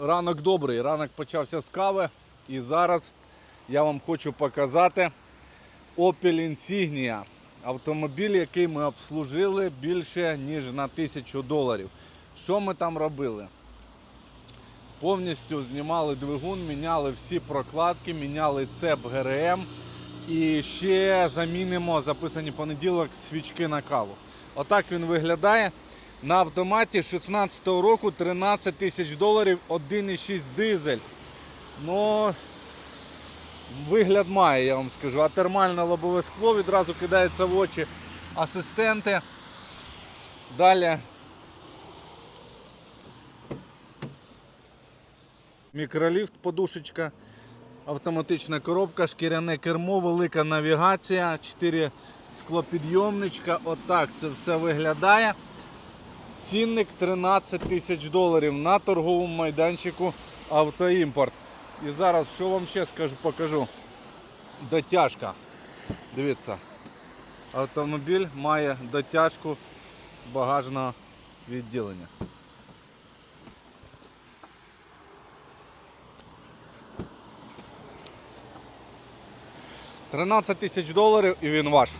Ранок добрий, ранок почався з кави. І зараз я вам хочу показати Opel Insignia. Автомобіль, який ми обслужили більше ніж на тисячу доларів. Що ми там робили? Повністю знімали двигун, міняли всі прокладки, міняли цеп ГРМ. І ще замінимо записані понеділок свічки на каву. Отак він виглядає. На автоматі 16-го року 13 тисяч доларів, 1,6 дизель. Ну, вигляд має, я вам скажу. А термальне лобове скло відразу кидається в очі асистенти. Далі мікроліфт, подушечка, автоматична коробка, шкіряне кермо, велика навігація, 4 склопідйомничка. Отак це все виглядає. Цінник 13 тисяч доларів на торговому майданчику Автоімпорт. І зараз що вам ще скажу, покажу. Дотяжка. Дивіться. Автомобіль має дотяжку багажного відділення. Тринадцять тисяч доларів і він ваш.